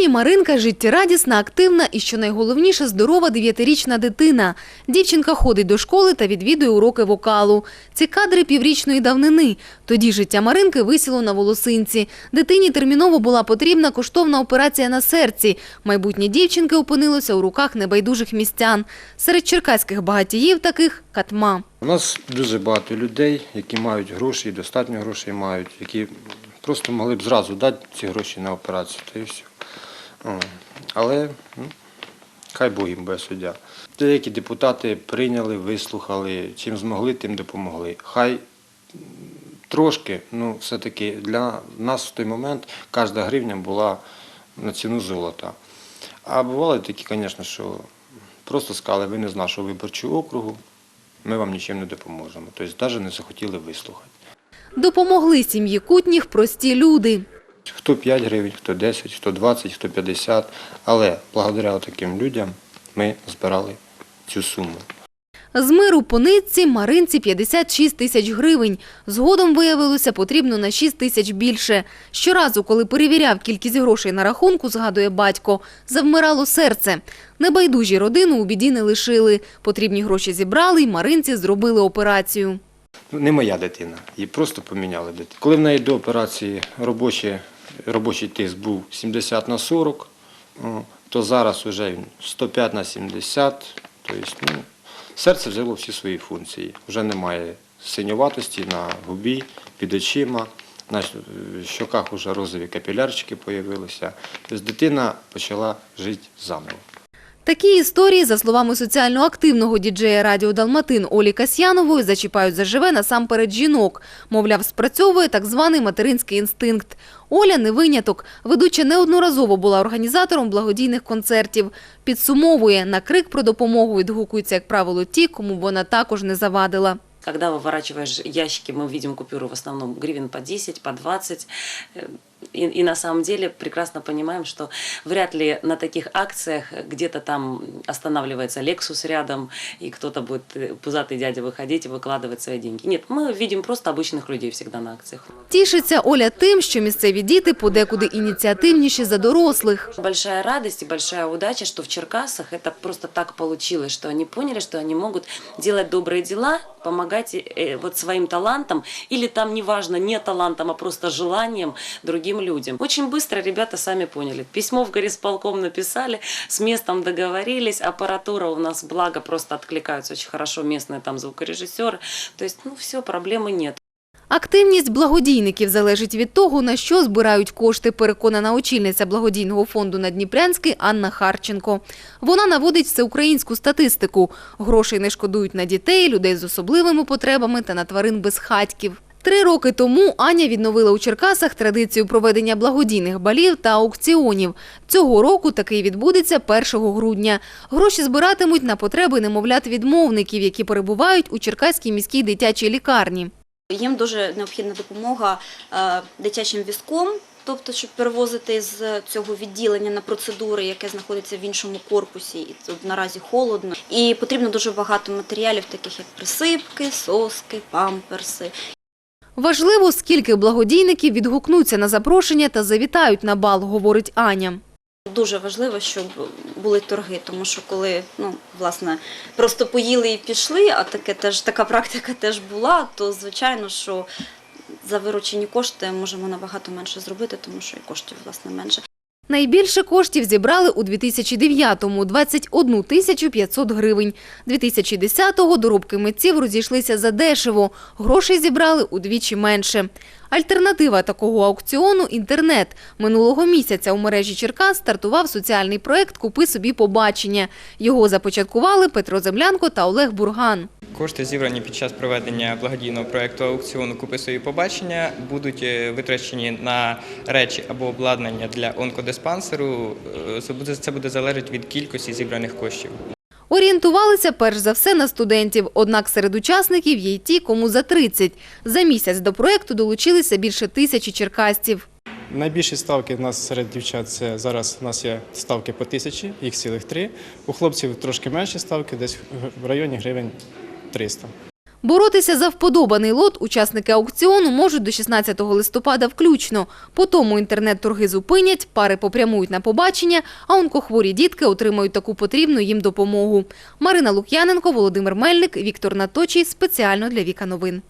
Нині Маринка життєрадісна, активна і, що найголовніше, здорова дев'ятирічна дитина. Дівчинка ходить до школи та відвідує уроки вокалу. Ці кадри піврічної давнини. Тоді життя Маринки висіло на волосинці. Дитині терміново була потрібна коштовна операція на серці. Майбутнє дівчинки опинилося у руках небайдужих містян. Серед черкаських багатіїв таких – Катма. У нас дуже багато людей, які мають гроші, достатньо грошей мають, які просто могли б зразу дати ці гроші на операцію, та і все. Але ну, хай Бог їм буде суддя. Деякі депутати прийняли, вислухали, чим змогли, тим допомогли. Хай трошки, ну все-таки для нас в той момент кожна гривня була на ціну золота. А бували такі, звісно, що просто сказали, ви не з нашого виборчого округу, ми вам нічим не допоможемо. Тобто навіть не захотіли вислухати. Допомогли сім'ї Кутніх прості люди. Хто 5 гривень, хто 10, хто 20, хто 50. Але благодаря таким людям ми збирали цю суму. З миру по нитці Маринці 56 тисяч гривень. Згодом виявилося потрібно на 6 тисяч більше. Щоразу, коли перевіряв кількість грошей на рахунку, згадує батько, завмирало серце. Небайдужі родину у біді не лишили. Потрібні гроші зібрали, і Маринці зробили операцію. Ну, не моя дитина, її просто поміняли дитину. Коли в неї до операції робочий, робочий тиск був 70 на 40, то зараз вже 105 на 70. Тобто, ну, серце взяло всі свої функції. Вже немає синюватості на губі, під очима, на щоках вже розові капілярчики з'явилися. Тобто дитина почала жити заново. Такі історії, за словами соціально активного діджея Радіо Далматин Олі Касьянової, зачіпають заживе насамперед жінок. Мовляв, спрацьовує так званий материнський інстинкт. Оля не виняток. Ведуча неодноразово була організатором благодійних концертів. Підсумовує, на крик про допомогу відгукуються, як правило, ті, кому вона також не завадила. Когда выворачиваешь ящики, мы видим купюры в основном гривен по 10, по 20. Э, И, и на самом деле прекрасно понимаем, что вряд ли на таких акциях где-то там останавливается Lexus рядом, и кто-то будет э, пузатый дядя выходить и выкладывать свои деньги. Нет, мы видим просто обычных людей всегда на акциях. Тішиться Оля тим, що місцеві діти подекуди ініціативніші за дорослих. Большая радость и большая удача, что в Черкасах это просто так получилось, что они поняли, что они могут делать добрые дела, помогать э, вот своим талантом, или там неважно, не талантом, а просто желанием другим людям. Очень быстро ребята сами поняли. Письмо в горисполком написали, с местом договорились, аппаратура у нас, благо, просто откликаются очень хорошо местные там звукорежиссеры. То есть, ну все, проблемы нет. Активність благодійників залежить від того, на що збирають кошти, переконана очільниця благодійного фонду Надніпрянський Анна Харченко. Вона наводить всеукраїнську статистику. Грошей не шкодують на дітей, людей з особливими потребами та на тварин безхатьків. Три роки тому Аня відновила у Черкасах традицію проведення благодійних балів та аукціонів. Цього року такий відбудеться 1 грудня. Гроші збиратимуть на потреби немовлят-відмовників, які перебувають у Черкаській міській дитячій лікарні. Їм дуже необхідна допомога е, дитячим візком, тобто, щоб перевозити з цього відділення на процедури, яке знаходиться в іншому корпусі, і тут наразі холодно. І потрібно дуже багато матеріалів, таких як присипки, соски, памперси. Важливо, скільки благодійників відгукнуться на запрошення та завітають на бал, говорить Аня. Дуже важливо, щоб були торги, тому що коли ну власне просто поїли і пішли, а таке теж така практика теж була, то звичайно, що за виручені кошти можемо набагато менше зробити, тому що і коштів власне менше. Найбільше коштів зібрали у 2009-му – 21 тисячу 500 гривень. 2010-го доробки митців розійшлися задешево. Грошей зібрали удвічі менше. Альтернатива такого аукціону – інтернет. Минулого місяця у мережі Черкас стартував соціальний проект «Купи собі побачення». Його започаткували Петро Землянко та Олег Бурган. Кошти, зібрані під час проведення благодійного проєкту аукціону Купи собі побачення, будуть е, витрачені на речі або обладнання для онкодиспансеру. Е, Це буде, це буде залежати від кількості зібраних коштів. Орієнтувалися перш за все на студентів, однак серед учасників є й ті, кому за 30. За місяць до проєкту долучилися більше тисячі черкасців. Найбільші ставки в нас серед дівчат це зараз у нас є ставки по тисячі, їх цілих три. У хлопців трошки менші ставки, десь в районі гривень 300. Боротися за вподобаний лот учасники аукціону можуть до 16 листопада включно. По тому інтернет-торги зупинять, пари попрямують на побачення, а онкохворі дітки отримають таку потрібну їм допомогу. Марина Лук'яненко, Володимир Мельник, Віктор Наточий. Спеціально для Віка Новин.